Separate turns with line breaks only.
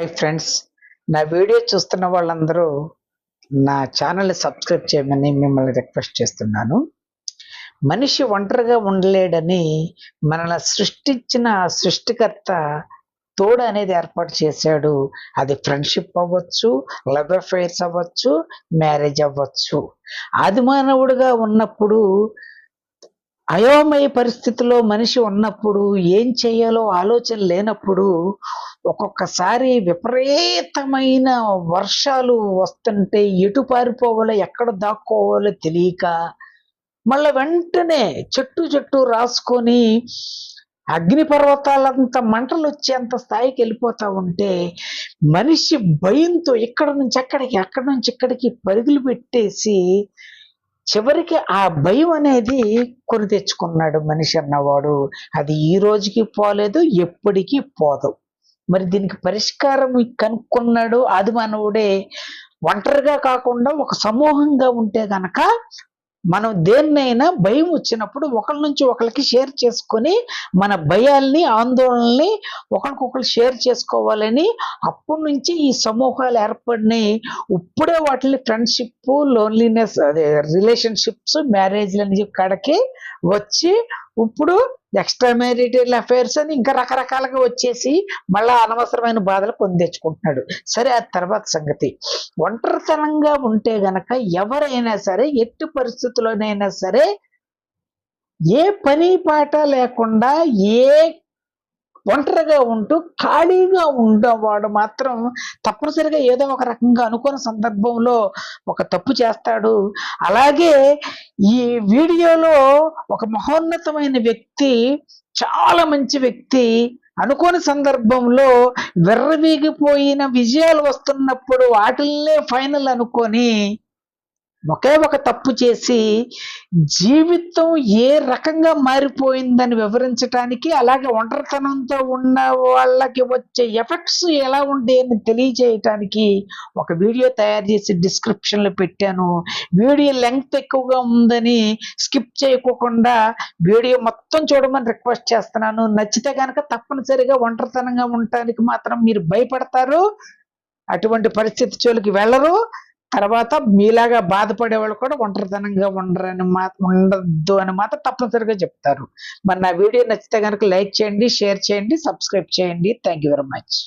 Hi friends నా video చూస్తున్న వాళ్ళందరూ నా ఛానల్ని సబ్స్క్రైబ్ చేయమని మిమ్మల్ని రిక్వెస్ట్ చేస్తున్నాను. మనిషి ఒంటరిగా ఉండలేడని మనల్ని సృష్టించిన సృష్టికర్త తోడు అనేది ఏర్పాటు చేశాడు. అది ఫ్రెండ్షిప్ అవ్వచ్చు లవ్ అఫైర్స్ అవ్వచ్చు మ్యారేజ్ అవ్వచ్చు. ఆది మానవుడిగా ఉన్నప్పుడు అయోమయ పరిస్థితిలో మనిషి ఉన్నప్పుడు ఏం చేయాలో ఆలోచన లేనప్పుడు ఒక్కొక్కసారి విపరీతమైన వర్షాలు వస్తుంటే ఎటు పారిపోవాలో ఎక్కడ దాక్కోవాలో తెలియక మళ్ళీ వెంటనే చెట్టు చెట్టు రాసుకొని అగ్నిపర్వతాలంత మంటలు వచ్చేంత స్థాయికి వెళ్ళిపోతా ఉంటే మనిషి భయంతో ఇక్కడ నుంచి అక్కడికి అక్కడి నుంచి ఇక్కడికి పరుగులు పెట్టేసి చివరికి ఆ భయం అనేది కొని తెచ్చుకున్నాడు మనిషి అన్నవాడు. అది ఈ రోజుకి పోలేదు ఎప్పటికీ పోదు. మరి దీనికి పరిష్కారం కనుక్కున్నాడు అది మానవుడే ఒంటరిగా కాకుండా ఒక సమూహంగా ఉంటే గనక మనం దేన్నైనా భయం వచ్చినప్పుడు ఒకరి నుంచి ఒకరికి షేర్ చేసుకొని మన భయాల్ని ఆందోళనల్ని ఒకరికొకరు షేర్ చేసుకోవాలని అప్పటి నుంచి ఈ సమూహాలు ఏర్పడినాయి. ఇప్పుడే వాటిని ఫ్రెండ్షిప్ లోన్లీనెస్ అదే రిలేషన్షిప్స్ మ్యారేజ్లు అని కాడకి వచ్చి ఇప్పుడు ఎక్స్ట్రా మ్యారిటల్ అఫైర్స్ అని ఇంకా రకరకాలుగా వచ్చేసి మళ్ళా అనవసరమైన బాధలు కొని తెచ్చుకుంటున్నాడు. సరే ఆ తర్వాత సంగతి. ఒంటరితనంగా ఉంటే గనక ఎవరైనా సరే ఎట్టి పరిస్థితుల్లోనైనా సరే ఏ పని పాట లేకుండా ఏ ఒంటరిగా ఉంటూ ఖాళీగా ఉండేవాడు మాత్రం తప్పనిసరిగా ఏదో ఒక రకంగా అనుకున్న సందర్భంలో ఒక తప్పు చేస్తాడు. అలాగే ఈ వీడియోలో ఒక మహోన్నతమైన వ్యక్తి చాలా మంచి వ్యక్తి అనుకోని సందర్భంలో విర్రవీగిపోయిన విజయాలు వస్తున్నప్పుడు వాటిల్నే ఫైనల్ అనుకొని ఒకే ఒక తప్పు చేసి జీవితం ఏ రకంగా మారిపోయిందని వివరించడానికి అలాగే ఒంటరితనంతో ఉన్న వాళ్ళకి వచ్చే ఎఫెక్ట్స్ ఎలా ఉంటాయని తెలియజేయటానికి ఒక వీడియో తయారు చేసి డిస్క్రిప్షన్లో పెట్టాను. వీడియో లెంగ్త్ ఎక్కువగా ఉందని స్కిప్ చేయకోకుండా వీడియో మొత్తం చూడమని రిక్వెస్ట్ చేస్తున్నాను. నచ్చితే కనుక తప్పనిసరిగా ఒంటరితనంగా ఉండటానికి మాత్రం మీరు భయపడతారు. అటువంటి పరిస్థితి చోలికి వెళ్ళరు. తర్వాత మీలాగా బాధపడే వాళ్ళు కూడా ఒంటరితనంగా ఉండరని మా ఉండద్దు అని మాత్రం తప్పనిసరిగా చెప్తారు. మరి నా వీడియో నచ్చితే కనుక లైక్ చేయండి షేర్ చేయండి సబ్స్క్రైబ్ చేయండి. Thank you very much.